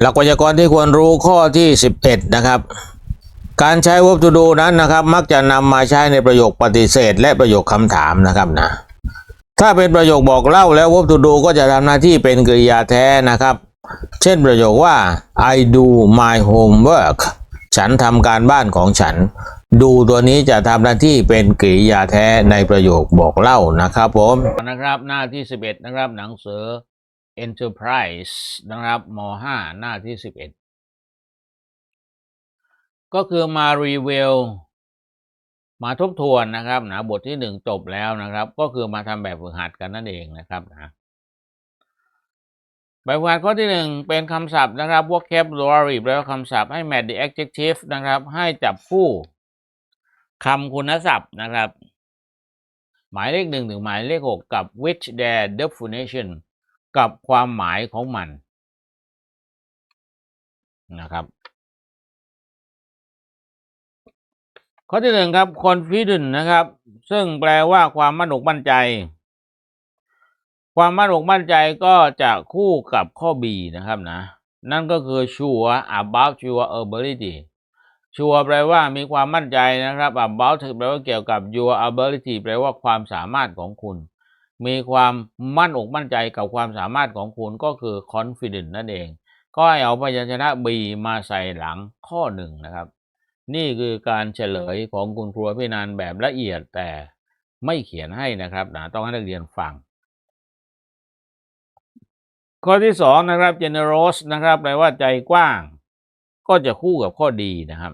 หลักไวยากรณ์ที่ควรรู้ข้อที่ 11 นะครับ การใช้ verb to do นั้นนะครับ มักจะนำมาใช้ในประโยคปฏิเสธ และประโยคคำถามนะครับนะถ้าเป็นประโยคบอกเล่าแล้ว verb to do ก็จะทำหน้าที่เป็นกริยาแท้นะครับ เช่นประโยคว่า I do my homework ฉันทำการบ้านของฉัน ดูตัวนี้จะทำหน้าที่เป็นกริยาแท้ในประโยคบอกเล่านะครับผมนะครับหน้าที่ 11 นะครับหนังสือ Enterprise นะครับม .5 หน้าที่ 11 ก็คือมารีวิวมาทบทวนนะครับนะบทที่หนึ่งจบแล้วนะครับ ก็คือมาทำแบบฝึกหัดกันนั่นเองนะครับนะแบบฝึกหัดข้อที่หนึ่งเป็นคำศัพท์นะครับ vocabulary แปลว่าคำศัพท์ให้ match the adjective นะครับ ให้จับคู่คำคุณศัพท์นะครับ หมายเลขหนึ่งถึงหมายเลขหกกับ which their definition กับความหมายของมันนะครับ ข้อที่หนึ่งครับ confident นะครับ ซึ่งแปลว่าความมั่นอกมั่นใจ ความมั่นอกมั่นใจก็จะคู่กับข้อ B นะครับนะ นั่นก็คือ sure about your ability sure แปลว่ามีความมั่นใจนะครับ about แปลว่าเกี่ยวกับ your ability แปลว่าความสามารถของคุณ มีความมั่นอกมั่นใจกับความสามารถของคุณก็คือ confident นั่นเอง ก็ให้เอาพยัญชนะ B มาใส่หลังข้อหนึ่งนะครับ นี่คือการเฉลยของคุณครูพี่นันแบบละเอียดแต่ไม่เขียนให้นะครับนะต้องให้นักเรียนฟัง ข้อที่สองนะครับ generous นะครับแปลว่าใจกว้าง ก็จะคู่กับข้อดีนะครับ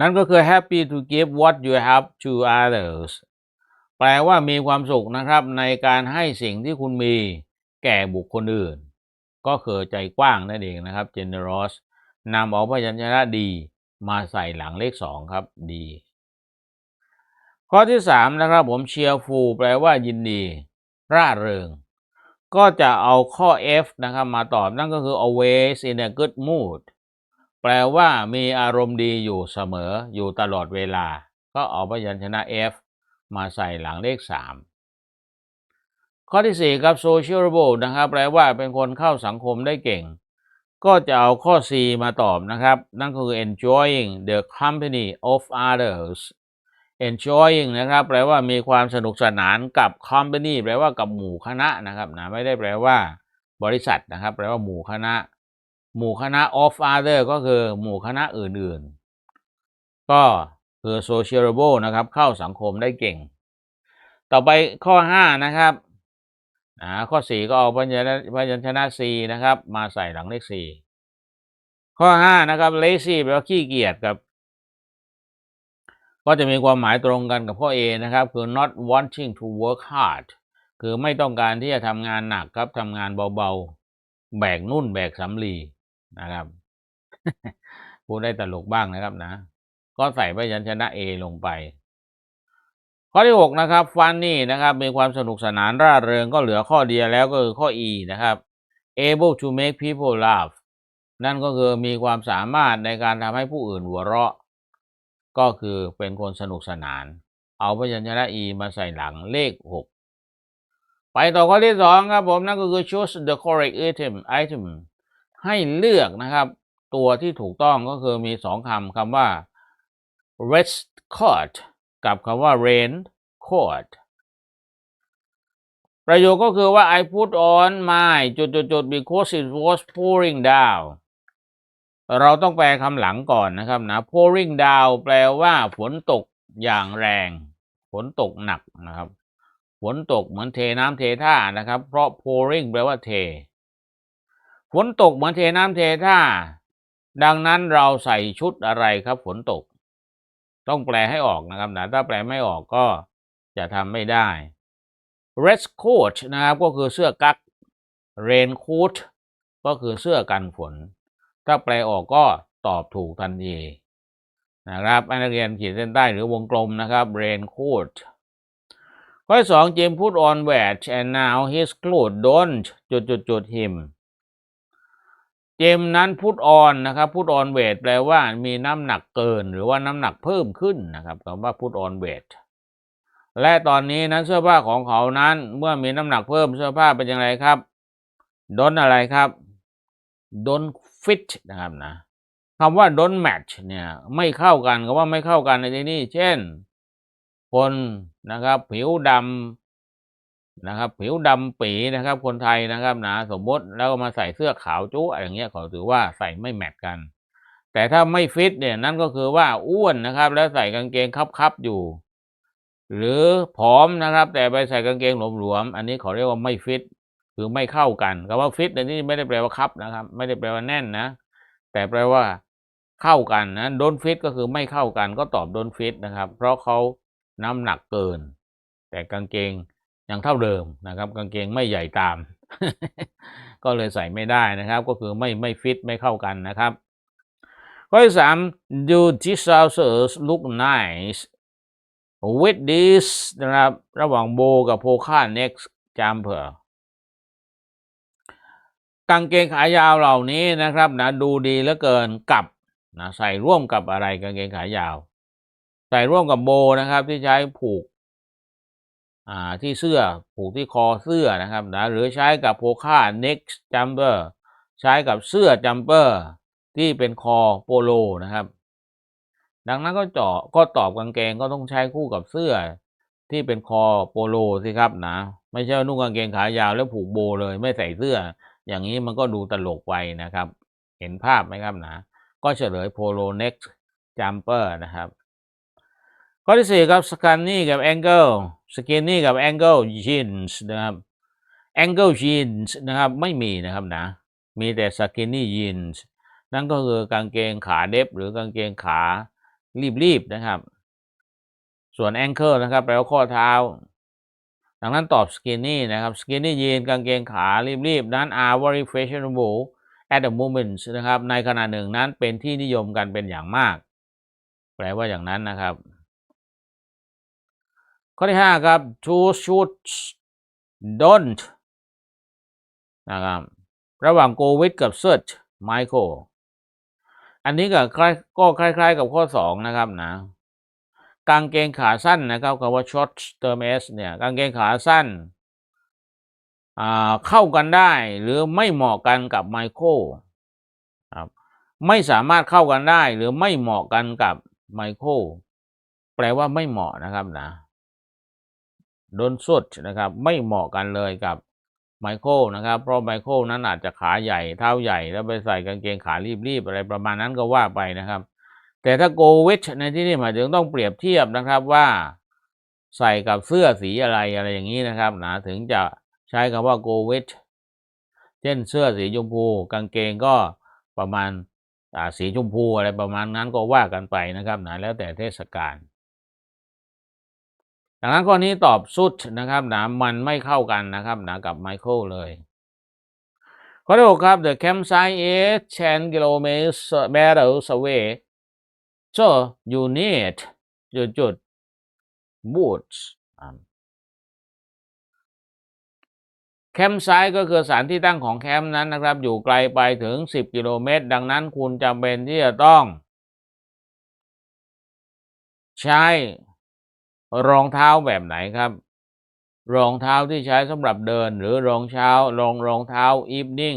นั่นก็คือ happy to give what you have to others ลว่ามีความสุขนะครับ ในการให้สิ่งที่คุณมีแก่บุคคลอื่น ก็คือใจกว้างนั่นเองนะครับ generous นำเอาพยัญชนะดีมาใส่หลังเลขสองครับดี ข้อที่สามนะครับผม cheerful แปลว่ายินดี ร่าเริง ก็จะเอาข้อ F นะครับมาตอบนั่นก็คือ always in a good mood แปลว่ามีอารมณ์ดีอยู่เสมออยู่ตลอดเวลา ก็เอาพยัญชนะ F มาใส่หลังเลข 3 ข้อที่ 4 ครับ sociable นะครับ แปลว่าเป็นคนเข้าสังคมได้เก่ง ก็จะเอาข้อ C มาตอบนะครับ นั่นคือ enjoying the company of others enjoying นะครับ แปลว่ามีความสนุกสนานกับ company แปลว่ากับหมู่คณะนะครับนะไม่ได้แปลว่าบริษัทนะครับ แปลว่าหมู่คณะ หมู่คณะ of other ก็คือหมู่คณะอื่นๆ ก็ คือ sociable นะครับเข้าสังคมได้เก่ง ต่อไปข้อ 5 นะครับอ่าข้อ 4 ก็เอาพยัญชนะพยัญชนะ C นะครับ มาใส่หลังเลข 4 ข้อ 5 นะครับ lazy แปลว่าขี้เกียจครับ ก็จะมีความหมายตรงกันกับข้อ A นะครับ คือ not wanting to work hard คือไม่ต้องการที่จะทำงานหนักครับทำงานเบาๆ แบกนุ่นแบกสำลีนะครับพูดได้ตลกบ้างนะครับนะ ก็ใส่พยัญชนะ A ลงไป ข้อที่ 6 นะครับ funny นะครับมีความสนุกสนานร่าเริงก็เหลือข้อเดียวแล้วก็คือข้อ E นะครับ able to make people laugh นั่นก็คือมีความสามารถในการทำให้ผู้อื่นหัวเราะ ก็คือเป็นคนสนุกสนาน เอาพยัญชนะ E มาใส่หลังเลข 6 ไปต่อข้อที่สองครับผมนั่นก็คือ choose the correct item item ให้เลือกนะครับ ตัวที่ถูกต้องก็คือมีสองคำคำว่า red coat กับคำว่า rain coat ประโยคก็คือว่า I put on my จุดจุดจุด because it was pouring down เราต้องแปลคำหลังก่อนนะครับนะ pouring down แปลว่าฝนตกอย่างแรง ฝนตกหนักนะครับ ฝนตกเหมือนเทน้ำเทท่านะครับ เพราะ pouring แปลว่าเท ฝนตกเหมือนเทน้ำเทท่า ดังนั้นเราใส่ชุดอะไรครับฝนตก ต้องแปลให้ออกนะครับนะถ้าแปลไม่ออกก็จะทำไม่ได้ red coat นะครับก็คือเสื้อกั๊ก rain coat ก็คือเสื้อกันฝน ถ้าแปลออกก็ตอบถูกทันทีนะครับนักเรียนขีดเส้นใต้หรือวงกลมนะครับ rain coat ข้อสองเจมพูด on watch and now his clothes don't จุดจุดจุด him เจมนั้นพูด on นนะครับพูด on weight แปลว่ามีน้ำหนักเกิน หรือว่าน้ำหนักเพิ่มขึ้นนะครับคำว่าพูด on weight และตอนนี้นั้นเสื้อผ้าของเขานั้นเมื่อมีน้ำหนักเพิ่มเสื้อผ้าเป็นอย่างไรครับดนอะไรครับ don't fit นะครับนะคำว่า don't match เนี่ยไม่เข้ากันกับว่าไม่เข้ากันในที่นี้เช่น คนนะครับ ผิวดำ นะครับ ผิวดำปีนะครับ คนไทยนะครับนะสมมติแล้วมาใส่เสื้อขาวจุ๊อะไรอย่างเงี้ยเขาถือว่าใส่ไม่แมทกัน แต่ถ้าไม่ฟิตเนี่ยนั่นก็คือว่าอ้วนนะครับ แล้วใส่กางเกงคับๆอยู่ หรือผอมนะครับ แต่ไปใส่กางเกงหลวมๆอันนี้เขาเรียกว่าไม่ฟิตคือไม่เข้ากันคำว่าฟิตในที่นี้ไม่ได้แปลว่าคับนะครับ ไม่ได้แปลว่าแน่นนะ แต่แปลว่าเข้ากันนะโดนฟิตก็คือไม่เข้ากันก็ตอบโดนฟิตนะครับ เพราะเขาน้ำหนักเกิน แต่กางเกง ยังเท่าเดิมนะครับ กางเกงไม่ใหญ่ตาม ก็เลยใส่ไม่ได้นะครับ ก็คือไม่ไม่ฟิตไม่เข้ากันนะครับ ข้อที่สาม do these trousers look nice with this นะครับ ระหว่างโบกับโพคา next jumper กางเกงขายาวเหล่านี้นะครับนะดูดีเหลือเกินกับนะใส่ร่วมกับอะไรกางเกงขายาว ใส่ร่วมกับโบนะครับที่ใช้ผูกอ่ ที่เสื้อผูกที่คอเสื้อนะครับนะหรือใช้กับโพค่า next jumper ใช้กับเสื้อจัมเปอร์ที่เป็นคอโปโลนะครับ ดังนั้นก็เจาะก็ตอบกางเกงก็ต้องใช้คู่กับเสื้อที่เป็นคอโปโลสิครับนะไม่ใช่นุ่งกางเกงขายาวแล้วผูกโบเลยไม่ใส่เสื้อ อย่างนี้มันก็ดูตลกไปนะครับ เห็นภาพไหมครับนะก็เฉลยโปโล next jumper นะครับ ข้อที่สี่ครับ skinny กับ angle skinny กั สกินนี่กับ angle jeans นะครับ angle jeans นะครับไม่มีนะครับนะ มีแต่ skinny jeans นั่นก็คือกางเกงขาเด็บหรือกางเกงขารีบๆนะครับ ส่วน ankle นะครับแปลว่าข้อเท้า ดังนั้นตอบ skinny นะครับ skinny jean กางเกงขารีบๆนั้น are very fashionable at the moment นะครับในขณะหนึ่งนั้นเป็นที่นิยมกันเป็นอย่างมาก แปลว่าอย่างนั้นนะครับ ข้อที่ห้าครับ two shoots don't นะครับระหว่าง go with กับ search Michael อันนี้ก็คล้ายก็คล้าย ๆ กับข้อสองนะครับนะกางเกงขาสั้นนะครับคำว่า short term s เนี่ยกางเกงขาสั้นเข้ากันได้หรือไม่เหมาะกันกับไมเคิลครับไม่สามารถเข้ากันได้หรือไม่เหมาะกันกับไมเคิลแปลว่าไม่เหมาะนะครับนะ โดนสุดนะครับ ไม่เหมาะกันเลยกับไมเคิลนะครับ เพราะไมเคิลนั้นอาจจะขาใหญ่เท้าใหญ่ แล้วไปใส่กางเกงขารีบๆอะไรประมาณนั้นก็ว่าไปนะครับ แต่ถ้า go with ในที่นี้หมายถึงต้องเปรียบเทียบนะครับว่าใส่กับเสื้อสีอะไรอะไรอย่างนี้นะครับนะถึงจะใช้คำว่า go with เช่นเสื้อสีชมพู กางเกงก็ประมาณสีชมพูอะไรประมาณนั้นก็ว่ากันไปนะครับนะแล้วแต่เทศกาล ดังนั้นข้อนี้ตอบสุดนะครับนะมันไม่เข้ากันนะครับนะกับไมเคิลเลยข้อที่หกครับ the campsite is 10 kilometers away so you need จุดจุด boots แคมป์ไซต์ก็คือสถานที่ตั้งของแคมป์นั้นนะครับ อยู่ไกลไปถึง 10 กิโลเมตร ดังนั้นคุณจำเป็นที่จะต้อง ใช้ รองเท้าแบบไหนครับ รองเท้าที่ใช้สำหรับเดิน หรือรองเท้ารองรองเท้าอีฟนิ่ง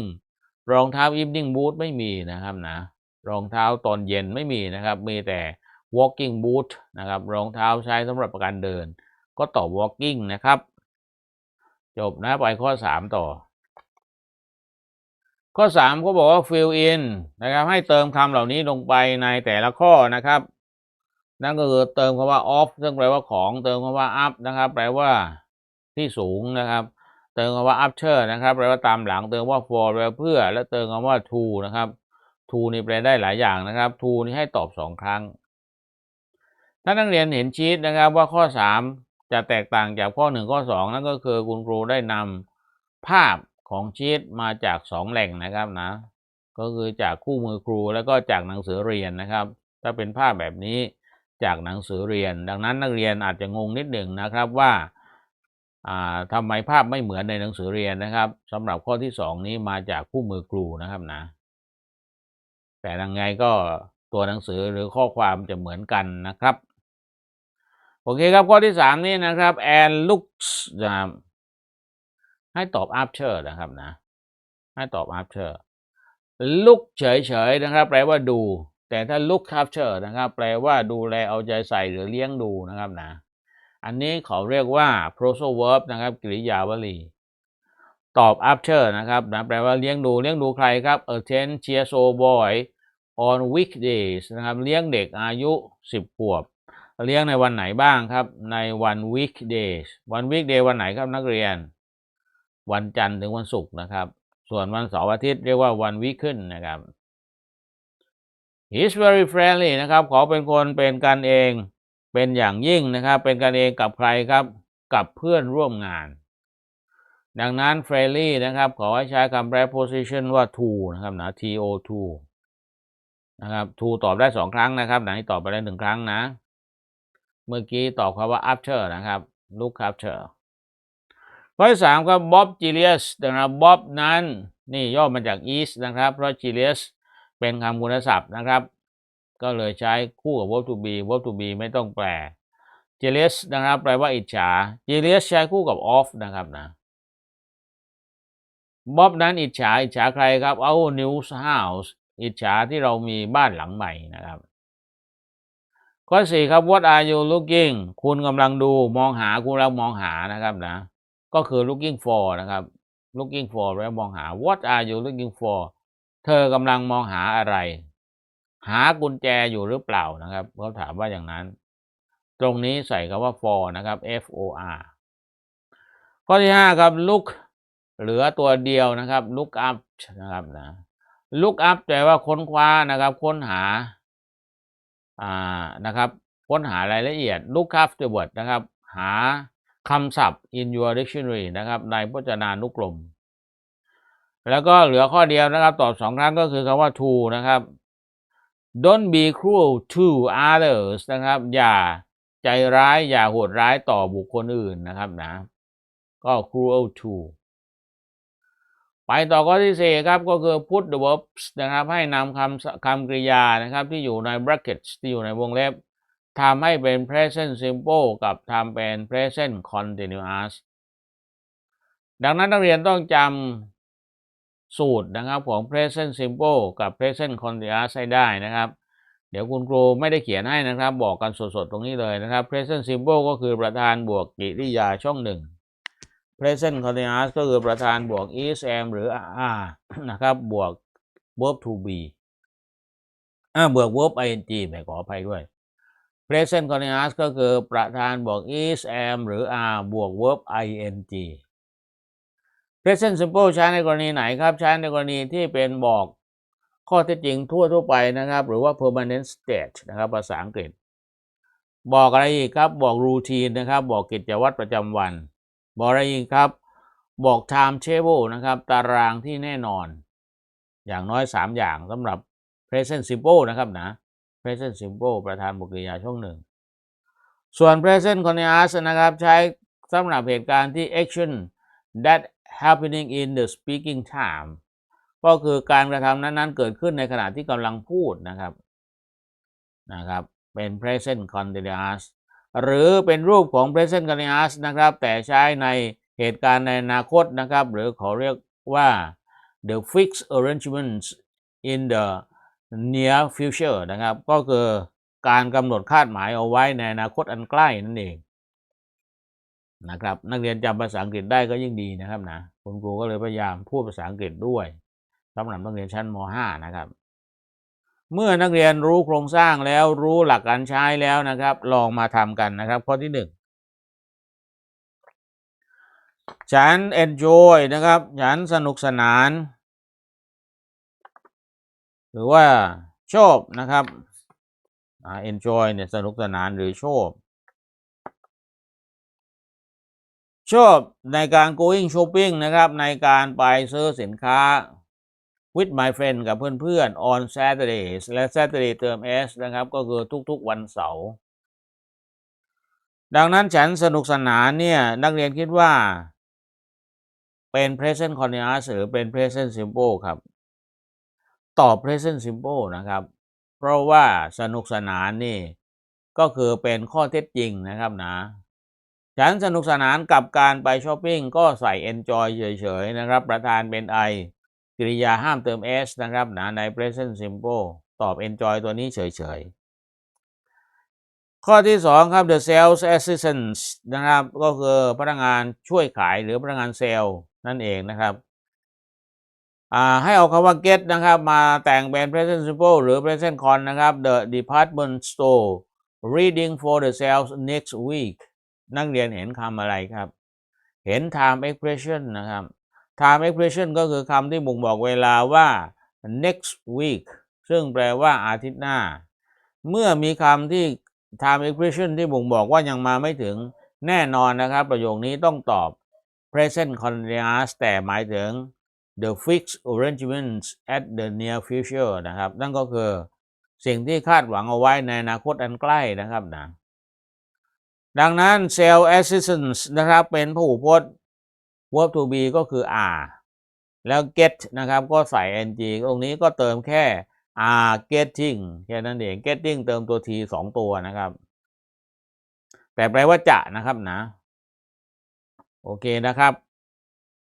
รองเท้าอีฟนิ่งบูทไม่มีนะครับนะรองเท้าตอนเย็นไม่มีนะครับ มีแต่ walking boot นะครับรองเท้าใช้สำหรับการเดิน ก็ตอบ walking นะครับ จบนะไปข้อสามต่อ ข้อสามเขาบอกว่า fill in นะครับให้เติมคำเหล่านี้ลงไปในแต่ละข้อนะครับ นั่นก็คือเติมคำว่า off ซึ่งแปลว่าของ เติมคำว่า up นะครับ แปลว่าที่สูงนะครับ เติมคำว่า after นะครับ แปลว่าตามหลัง เติมว่า for แปลว่าเพื่อ และเติมคำว่า to นะครับ to นี่แปลได้หลายอย่างนะครับ to นี่ให้ตอบสองครั้ง ถ้านักเรียนเห็นชีตนะครับว่าข้อสามจะแตกต่างจากข้อหนึ่งข้อสองนั่นก็คือคุณครูได้นำภาพของชีตมาจากสองแหล่งนะครับนะ ก็คือจากคู่มือครูแล้วก็จากหนังสือเรียนนะครับ ถ้าเป็นภาพแบบนี้ จากหนังสือเรียน ดังนั้นนักเรียนอาจจะงงนิดหนึ่งนะครับว่าอ่าทำไมภาพไม่เหมือนในหนังสือเรียนนะครับสำหรับข้อที่สองนี้มาจากคู่มือครูนะครับนะ แต่ยังไงก็ตัวหนังสือหรือข้อความจะเหมือนกันนะครับ โอเคครับข้อที่สามนี้นะครับ and looks นะให้ตอบ after นะครับนะ ให้ตอบ after look เฉยๆนะครับ แปลว่าดู แต่ถ้า look after นะครับ แปลว่าดูแลเอาใจใส่หรือเลี้ยงดูนะครับนะ อันนี้เขาเรียกว่า phrasal verb นะครับ กริยาวลี ตอบ after นะครับนะแปลว่าเลี้ยงดูเลี้ยงดูใครครับ attend cheers o boy on weekdays นะครับ เลี้ยงเด็กอายุ 10 ขวบ เลี้ยงในวันไหนบ้างครับ ในวัน weekdays วัน weekday วันไหนครับนักเรียน วันจันทร์ถึงวันศุกร์นะครับ ส่วนวันเสาร์อาทิตย์เรียกว่าวัน weekend นะครับ he's very friendly นะครับเขาเป็นคนเป็นกันเองเป็นอย่างยิ่งนะครับ เป็นกันเองกับใครครับ กับเพื่อนร่วมงาน ดังนั้น friendly นะครับ ขอให้ใช้คำ preposition ว่า to นะครับนะ to to นะครับ to ตอบได้สองครั้งนะครับ ไหนตอบไปได้หนึ่งครั้งนะ เมื่อกี้ตอบคำว่า after นะครับ look after ข้อที่สามครับ Bob Gilius นะครับ Bob นั้นนี่ย่อมาจาก is นะครับ เพราะ Gilius เป็นคำคุณศัพท์นะครับ ก็เลยใช้คู่กับ verb to be verb to be ไม่ต้องแปล Jealous นะครับ แปลว่าอิจฉา Jealous ใช้คู่กับ of นะครับนะ Bob นั้นอิจฉาอิจฉาใครครับ our new house อิจฉาที่เรามีบ้านหลังใหม่นะครับ ข้อสี่ครับ what are you looking คุณกำลังดูมองหาคุณกำลังมองหานะครับนะ ก็คือ looking for นะครับ looking for แปลว่ามองหา what are you looking for เธอกำลังมองหาอะไร หากุญแจอยู่หรือเปล่านะครับเขาถามว่าอย่างนั้น ตรงนี้ใส่คำว่า for นะครับ f o r ข้อที่ห้าครับ look เหลือตัวเดียวนะครับ look up นะครับนะ look up แปลว่าค้นคว้านะครับ ค้นหาอ่านะครับ ค้นหารายละเอียด look afterward นะครับ หาคำศัพท์ in your dictionary นะครับ ในพจนานุกรม แล้วก็เหลือข้อเดียวนะครับ ตอบสองครั้งก็คือคำว่า to นะครับ don't be cruel to others นะครับ อย่าใจร้ายอย่าโหดร้ายต่อบุคคลอื่นนะครับนะ ก็ cruel to ไปต่อข้อที่สี่ครับก็คือ put the verbs นะครับ ให้นำคำคำกริยานะครับ ที่อยู่ใน brackets ที่อยู่ในวงเล็บทำให้เป็น present simple กับทำเป็น present continuous ดังนั้นนักเรียนต้องจำ สูตรนะครับของ present simple กับ present continuous ให้ได้นะครับ เดี๋ยวคุณครูไม่ได้เขียนให้นะครับ บอกกันสดๆตรงนี้เลยนะครับ present simple ก็คือประธานบวกกริยาช่องหนึ่ง present continuous ก็คือประธานบวก is am หรือ are นะครับบวก verb to be อ่าบวก verb ing ไม่ขออภัยด้วย present continuous ก็คือประธานบวก is am หรือ are บวก verb ing present simple ใช้ในกรณีไหนครับ ใช้ในกรณีที่เป็นบอกข้อเท็จจริงทั่วทั่วไปนะครับ หรือว่า permanent state นะครับภาษาอังกฤษ บอกอะไรอีกครับ บอก routine นะครับ บอกกิจวัตรประจำวัน บอกอะไรอีกครับ บอก time table นะครับ ตารางที่แน่นอน อย่างน้อย 3 อย่างสำหรับ present simple นะครับนะ present simple ประธานบุกริยาช่องหนึ่ง ส่วน present continuous นะครับ ใช้สำหรับเหตุการณ์ที่ action that happening in the speaking time ก็คือการกระทำนั้นๆ เกิดขึ้นในขณะที่กำลังพูดนะครับนะครับ เป็น present continuous หรือเป็นรูปของ present continuous นะครับ แต่ใช้ในเหตุการณ์ในอนาคตนะครับ หรือเขาเรียกว่า the fixed arrangements in the near future นะครับ ก็คือการกำหนดคาดหมายเอาไว้ในอนาคตอันใกล้นั่นเอง นะครับ นักเรียนจำภาษาอังกฤษได้ก็ยิ่งดีนะครับนะคุณครูก็เลยพยายามพูดภาษาอังกฤษด้วยสำหรับนักเรียนชั้นม .5 นะครับ เมื่อนักเรียนรู้โครงสร้างแล้วรู้หลักการใช้แล้วนะครับ ลองมาทำกันนะครับ ข้อที่หนึ่งฉัน enjoy นะครับ ฉันสนุกสนาน หรือว่าชอบนะครับ enjoy เนี่ยสนุกสนานหรือชอบ ชอบในการ going shopping นะครับในการไปซื้อสินค้า with my friend กับเพื่อนๆ on Saturdays และ Saturday เติม s นะครับ ก็คือทุกๆวันเสาร์ดังนั้นฉันสนุกสนานเนี่ยนักเรียนคิดว่า เป็น present continuous หรือเป็น present simple ครับตอบ present simple นะครับ เพราะว่าสนุกสนานนี่ ก็คือเป็นข้อเท็จจริงนะครับนะ ฉันสนุกสนานกับการไปช้อปปิ้งก็ใส่ enjoy เฉยๆนะครับ ประธานเป็น I กริยาห้ามเติม s นะครับนะใน present simple ตอบ enjoy ตัวนี้เฉยๆ ข้อที่สองครับ the sales assistants นะครับ ก็คือพนักงานช่วยขายหรือพนักงานเซลล์นั่นเองนะครับให้เอาคำว่า get นะครับมาแต่งเป็น present simple หรือ present con นะครับ the department store reading for the sales next week นักเรียนเห็นคำอะไรครับ เห็น time expression นะครับ time expression ก็คือคำที่บ่งบอกเวลาว่า next week ซึ่งแปลว่าอาทิตย์หน้า เมื่อมีคำที่ time expression ที่บ่งบอกว่ายังมาไม่ถึงแน่นอนนะครับ ประโยคนี้ต้องตอบ present continuous แต่หมายถึง the fixed arrangements at the near future นะครับ นั่นก็คือสิ่งที่คาดหวังเอาไว้ในอนาคตอันใกล้นะครับนะ ดังนั้น sales assistance นะครับ เป็นผู้พจน์ verb to be ก็คือ are แล้ว get นะครับ ก็ใส่ ng ตรงนี้ก็เติมแค่ are getting แค่นั้นเอง getting เติมตัว t สองตัวนะครับ แต่แปลว่าจะนะครับนะ โอเคนะครับ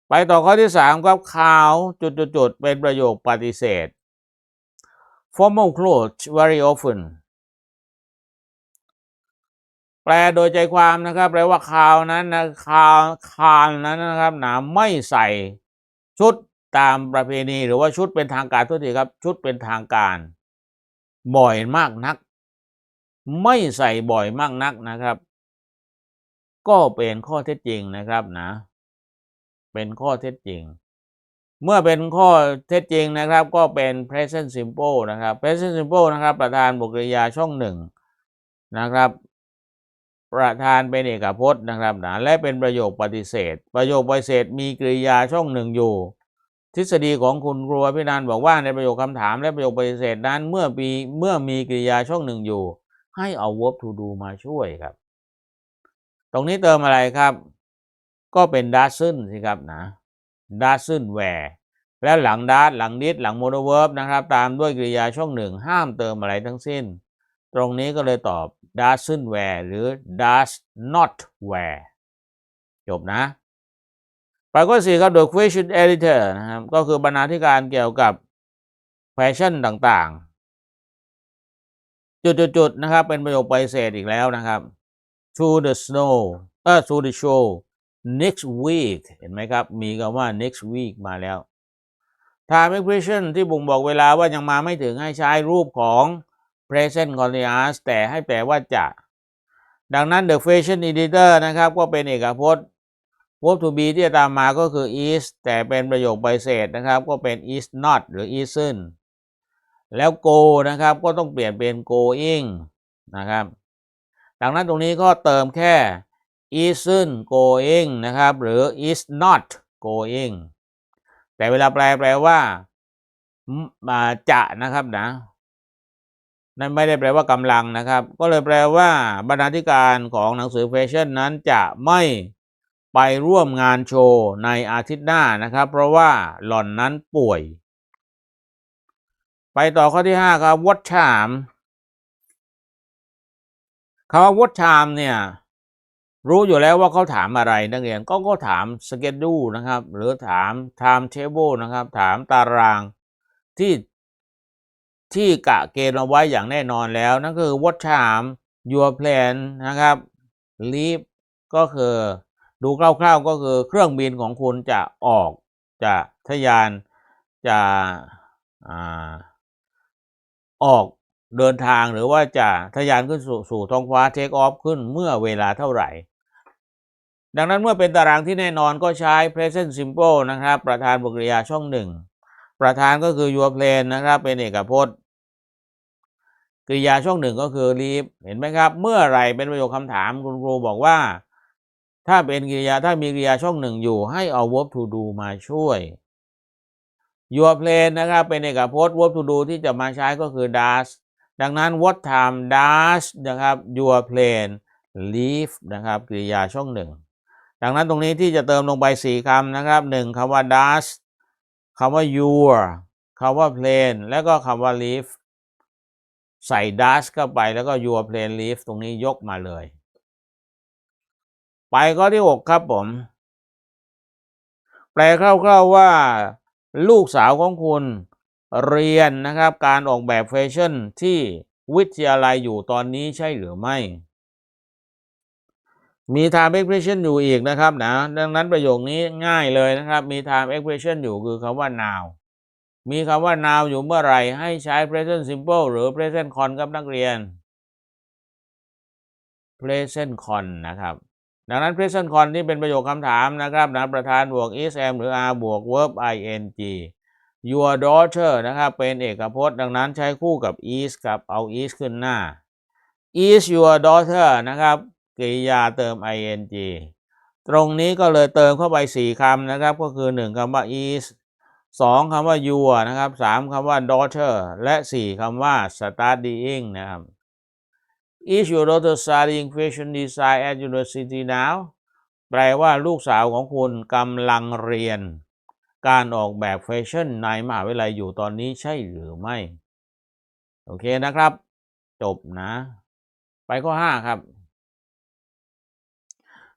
ไปต่อข้อที่3ครับข่าวจุดๆเป็นประโยคปฏิเสธ formal clothes very often แปลโดยใจความนะครับ แปลว่าข่าวนั้นนะข่าวข่าวนั้นนะครับหนะไม่ใส่ชุดตามประเพณีหรือว่าชุดเป็นทางการทุกทีครับ ชุดเป็นทางการ บ่อยมากนัก ไม่ใส่บ่อยมากนักนะครับ ก็เป็นข้อเท็จจริงนะครับนะ เป็นข้อเท็จจริง เมื่อเป็นข้อเท็จจริงนะครับ ก็เป็น present simple นะครับ present simple นะครับ ประธานบุกริยาช่องหนึ่งนะครับ ประธานเป็นเอกพจน์นะครับนะและเป็นประโยคปฏิเสธ ประโยคปฏิเสธมีกริยาช่องหนึ่งอยู่ ทฤษฎีของคุณครูพินันบอกว่าในประโยคคำถามและประโยคปฏิเสธนั้นเมื่อมีเมื่อมีกริยาช่องหนึ่งอยู่ ให้เอา verb to do มาช่วยครับ ตรงนี้เติมอะไรครับ ก็เป็น doesn't สิครับนะ doesn't wear แล้วหลัง does หลัง did หลัง modal verb นะครับ ตามด้วยกริยาช่องหนึ่งห้ามเติมอะไรทั้งสิ้น ตรงนี้ก็เลยตอบ doesn't wear หรือ does not wear จบนะไปข้อสี่ครับ the question editor นะครับ ก็คือบรรณาธิการเกี่ยวกับแฟชั่นต่างๆ จุดๆ ๆ นะครับ เป็นประโยคปเสธอีกแล้วนะครับ to the snow เออ to the show next week เห็นไหมครับ มีคำว่า next week มาแล้ว time expression ที่บ่งบอกเวลาว่ายังมาไม่ถึงให้ใช้รูปของ present continuous แต่ให้แปลว่าจะ ดังนั้น the fashion editor นะครับ ก็เป็นเอกพจน์ verb to be ที่จะตามมาก็คือ is แต่เป็นประโยคปฏิเสธนะครับ ก็เป็น is not หรือ isn't แล้ว go นะครับก็ต้องเปลี่ยนเป็น going นะครับ ดังนั้นตรงนี้ก็เติมแค่ isn't going นะครับ หรือ is not going แต่เวลาแปลแปลว่ามาจะนะครับนะ นั่นไม่ได้แปลว่ากำลังนะครับ ก็เลยแปลว่า บรรณาธิการของหนังสือแฟชั่นนั้นจะไม่ไปร่วมงานโชว์ในอาทิตย์หน้านะครับ เพราะว่าหล่อนนั้นป่วย ไปต่อข้อที่ 5 ครับ what time คำว่า what time เนี่ยรู้อยู่แล้วว่าเขาถามอะไรนักเรียนก็ก็ถาม schedule นะครับ หรือถาม time table นะครับ ถามตารางที่ ที่กะเกณฑ์เอาไว้อย่างแน่นอนแล้ว นั่นคือ what time your plan นะครับ leave ก็คือดูคร่าวๆก็คือเครื่องบินของคุณจะออกจะทะยานจะอออกเดินทางหรือว่าจะทะยานขึ้นสู่สู่ท้องฟ้าเทคออฟขึ้นเมื่อเวลาเท่าไหร่ ดังนั้นเมื่อเป็นตารางที่แน่นอนก็ใช้ present simple นะครับ ประธานบุกริยาช่องหนึ่ง ประธานก็คือ your plane นะครับ เป็นเอกพจน์กริยาช่องหนึ่งก็คือ leave เห็นไหมครับ เมื่อไรเป็นประโยคคำถามคุณครูบอกว่า ถ้าเป็นกริยาถ้ามีกริยาช่องหนึ่งอยู่ให้เอา verb to do มาช่วย your plane นะครับ เป็นเอกพจน์ verb to do ที่จะมาใช้ก็คือ does ดังนั้น what time does นะครับ your plane leave นะครับกริยาช่องหนึ่งดังนั้นตรงนี้ที่จะเติมลงไปสี่คำนะครับหนึ่งคำว่า does คำว่า your คำว่า plane แล้วก็คำว่า leave ใส่ does เข้าไปแล้วก็ your plane leave ตรงนี้ยกมาเลย ไปข้อที่ 6 ครับผม แปลคร่าวๆว่า ลูกสาวของคุณเรียนนะครับ การออกแบบแฟชั่นที่วิทยาลัยอยู่ตอนนี้ใช่หรือไม่ มี time expression อยู่อีกนะครับนะดังนั้นประโยคนี้ง่ายเลยนะครับ มี time expression อยู่คือคำว่า now มีคำว่า now อยู่เมื่อไหร่ ให้ใช้ present simple หรือ present con กับนักเรียน present con นะครับ ดังนั้น present con ที่เป็นประโยคคำถามนะครับนะประธานบวก is am หรือ are บวก verb ing your daughter นะครับ เป็นเอกพจน์ ดังนั้นใช้คู่กับ is กับเอา is ขึ้นหน้า is your daughter นะครับ กริยาเติม ing ตรงนี้ก็เลยเติมเข้าไป 4คำนะครับ ก็คือ 1คำว่า is 2คำว่า you นะครับ 3คำว่า daughter และ 4คำว่า studying นะครับ Is your daughter studying fashion design at university now แปลว่าลูกสาวของคุณกำลังเรียน การออกแบบแฟชั่นในมหาวิทยาลัยอยู่ตอนนี้ใช่หรือไม่ โอเคนะครับ จบนะ ไปข้อ 5 ครับ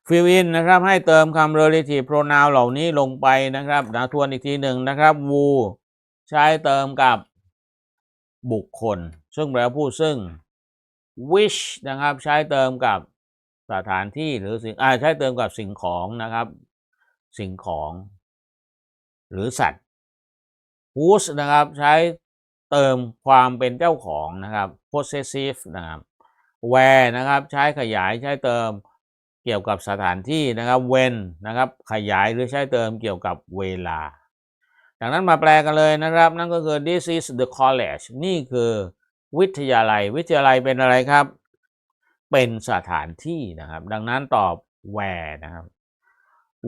fill in นะครับให้เติมคำ relative pronoun เหล่านี้ลงไปนะครับนะทวนอีกทีหนึ่งนะครับ who ใช้เติมกับบุคคล ซึ่งแปลว่าผู้ซึ่ง which นะครับใช้เติมกับสถานที่หรือสิ่งอ่าใช้เติมกับสิ่งของนะครับ สิ่งของ หรือสัตว์ whose นะครับใช้เติมความเป็นเจ้าของนะครับ possessive นะครับ where นะครับใช้ขยายใช้เติม เกี่ยวกับสถานที่นะครับ when นะครับขยายหรือใช้เติมเกี่ยวกับเวลา ดังนั้นมาแปลกันเลยนะครับ นั่นก็คือ this is the college นี่คือวิทยาลัย วิทยาลัยเป็นอะไรครับ เป็นสถานที่นะครับ ดังนั้นตอบ where นะครับ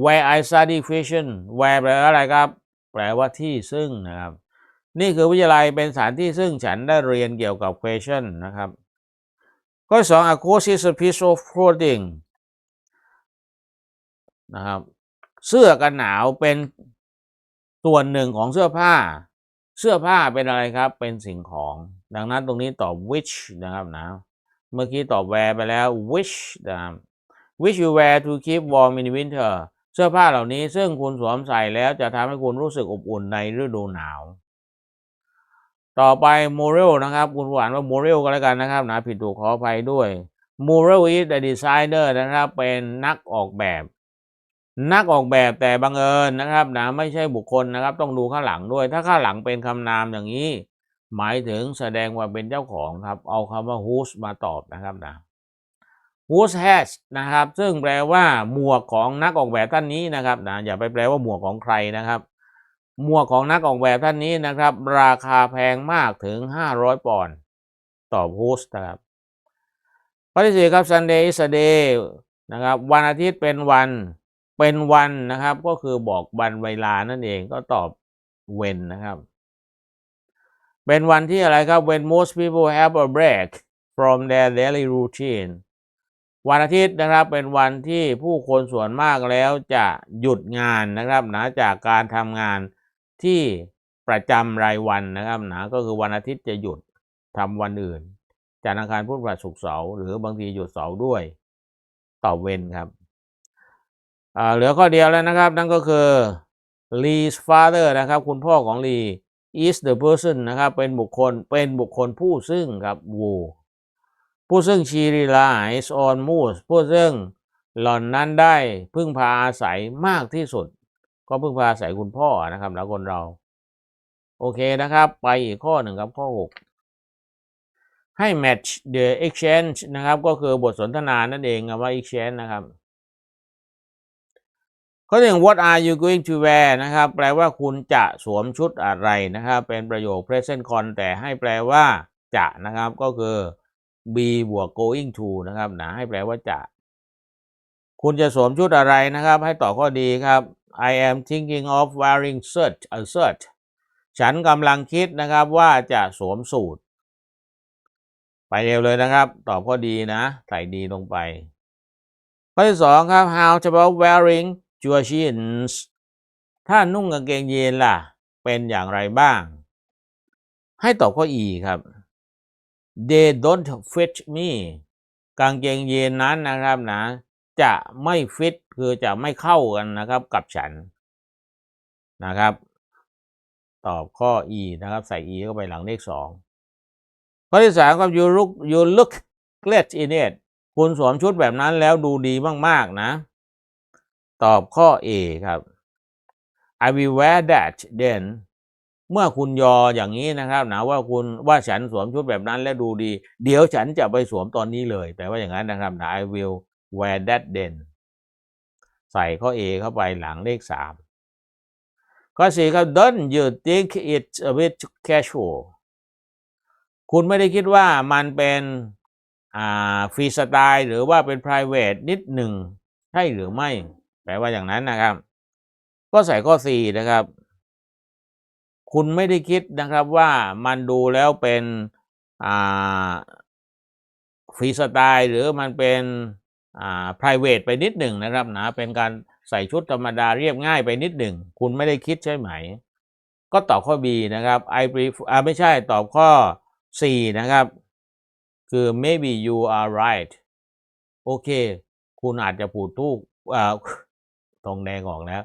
where I study fashion where แปลว่าอะไรครับ แปลว่าที่ซึ่งนะครับ นี่คือวิทยาลัยเป็นสถานที่ซึ่งฉันได้เรียนเกี่ยวกับแฟชั่นนะครับ ข้อสอง a coat is a piece of clothing นะครับ เสื้อกันหนาวเป็นส่วนหนึ่งของเสื้อผ้า เสื้อผ้าเป็นอะไรครับ เป็นสิ่งของ ดังนั้นตรงนี้ตอบ which นะครับนะ เมื่อกี้ตอบ wear ไปแล้ว which นะครับ which you wear to keep warm in winter เสื้อผ้าเหล่านี้ซึ่งคุณสวมใส่แล้วจะทำให้คุณรู้สึกอบอุ่นในฤดูหนาว ต่อไป moral นะครับ คุณหวานว่า moral ก็แล้วกันนะครับนะผิดถูกขออภัยด้วย moral is the designer นะครับ เป็นนักออกแบบ นักออกแบบแต่บังเอิญนะครับนะไม่ใช่บุคคลนะครับ ต้องดูข้างหลังด้วย ถ้าข้างหลังเป็นคำนามอย่างนี้ หมายถึงแสดงว่าเป็นเจ้าของครับ เอาคำว่า whose มาตอบนะครับนะ whose hat นะครับ ซึ่งแปลว่าหมวกของนักออกแบบท่านนี้นะครับนะอย่าไปแปลว่าหมวกของใครนะครับ หมวกของนักออกแบบท่านนี้นะครับ ราคาแพงมากถึง 500 ปอนด์ตอบ whose นะครับข้อที่สี่ครับ Sunday is a day นะครับ วันอาทิตย์เป็นวัน เป็นวันนะครับ ก็คือบอกวันเวลานั่นเองก็ตอบ when นะครับ เป็นวันที่อะไรครับ when most people have a break from their daily routine วันอาทิตย์นะครับเป็นวันที่ผู้คนส่วนมากแล้วจะหยุดงานนะครับหนะจากการทำงานที่ประจำรายวันนะครับหนะก็คือวันอาทิตย์จะหยุดทำวันอื่นจันทร์อังคารพุธพฤหัสศุกร์เสาร์หรือบางทีหยุดเสาร์ด้วย ตอบเว้นครับ เหลือข้อเดียวแล้วนะครับ นั่นก็คือ Lee's father นะครับ คุณพ่อของ Lee is the person นะครับ เป็นบุคคล เป็นบุคคลผู้ซึ่งครับ who ผู้ซึ่ง she relies on most ผู้ซึ่งหล่อนนั้นได้พึ่งพาอาศัยมากที่สุด ก็พึ่งพาอาศัยคุณพ่อนะครับแล้วคนเรา โอเคนะครับ ไปอีกข้อหนึ่งครับข้อ 6 ให้ match the exchange นะครับ ก็คือบทสนทนานั่นเองคำว่า exchange นะครับ ข้อหนึ่ง what are you going to wear นะครับ แปลว่าคุณจะสวมชุดอะไรนะครับ เป็นประโยค present con แต่ให้แปลว่าจะนะครับ ก็คือ be บวก going to นะครับนะให้แปลว่าจะ คุณจะสวมชุดอะไรนะครับ ให้ตอบข้อดีครับ I am thinking of wearing shirt a shirt ฉันกำลังคิดนะครับว่าจะสวมสูทไปเร็วเลยนะครับ ตอบข้อดีนะ ใส่ดีลงไป ข้อที่สองครับ how about wearing jeans ถ้านุ่งกางเกงยีนล่ะ เป็นอย่างไรบ้าง ให้ตอบข้อ E ครับ they don't fit me กางเกงยีนนั้นนะครับนะ จะไม่ฟิตคือจะไม่เข้ากันนะครับกับฉันนะครับ ตอบข้อ e นะครับ ใส่ e เข้าไปหลังเลขสองข้อที่สามครับ you look you look great in it คุณสวมชุดแบบนั้นแล้วดูดีมาก ๆ นะ ตอบข้อ a ครับ I will wear that then เมื่อคุณยออย่างนี้นะครับนะว่าคุณว่าฉันสวมชุดแบบนั้นแล้วดูดี เดี๋ยวฉันจะไปสวมตอนนี้เลยแปลว่าอย่างนั้นนะครับนะ I will wear that then ใส่ข้อ A เข้าไปหลังเลขสามข้อสี่ครับ Don't you think it's a bit casual คุณไม่ได้คิดว่ามันเป็นอ่าฟรีสไตล์หรือว่าเป็น private นิดหนึ่ง ใช่หรือไม่ ลว่าอย่างนั้นนะครับ ก็ใส่ข้อสี่นะครับ คุณไม่ได้คิดนะครับว่ามันดูแล้วเป็นอ่าฟรีสไตล์หรือมันเป็นอ่า private ไปนิดหนึ่งนะครับนะเป็นการใส่ชุดธรรมดาเรียบง่ายไปนิดหนึ่ง คุณไม่ได้คิดใช่ไหม ก็ตอบข้อ B นะครับ I prefer อ่าไม่ใช่ตอบข้อ C นะครับ คือ maybe you are right โอเค คุณอาจจะพูดถูกอ่า ตรงแดงออกแล้ว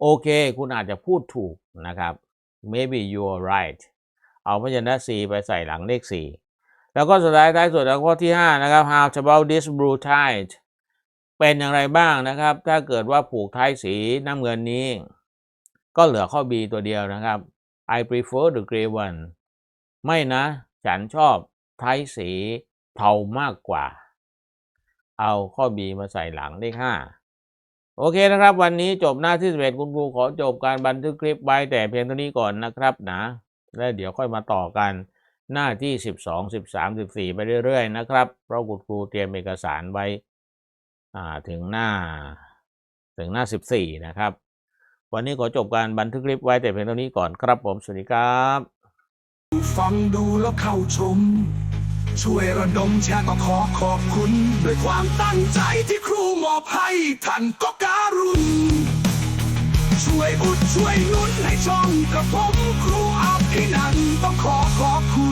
โอเค คุณอาจจะพูดถูกนะครับ maybe you are right เอาพยัญชนะ C ไปใส่หลังเลข 4 แล้วก็สุดท้ายท้ายสุดแล้วข้อที่ 5 นะครับ how about this blue tie เป็นอย่างไรบ้างนะครับ ถ้าเกิดว่าผูกไทยสีน้ำเงินนี้ ก็เหลือข้อ B ตัวเดียวนะครับ I prefer the gray one ไม่นะ ฉันชอบไทยสีเทามากกว่า เอาข้อ B มาใส่หลังเลข5 โอเคนะครับ วันนี้จบหน้าที่11คุณครูขอจบการบันทึกคลิปไว้แต่เพียงเท่านี้ก่อนนะครับนะแล้วเดี๋ยวค่อยมาต่อกันหน้าที่12 13 14ไปเรื่อยๆนะครับ เพราะคุณครูเตรียมเอกสารไว้อ่าถึงหน้าถึงหน้า14นะครับ วันนี้ขอจบการบันทึกคลิปไว้แต่เพียงเท่านี้ก่อนครับผมสวัสดีครับ ฟังดูแล้วเข้าชม ช่วยระดมแชร์ก็ขอขอบคุณ ด้วยความตั้งใจที่ครู อบให้ท่านก็การุณ ช่วยอุดช่วยนุนให้ช่องกระผมครูอาภินันต้องขอขอบคุณ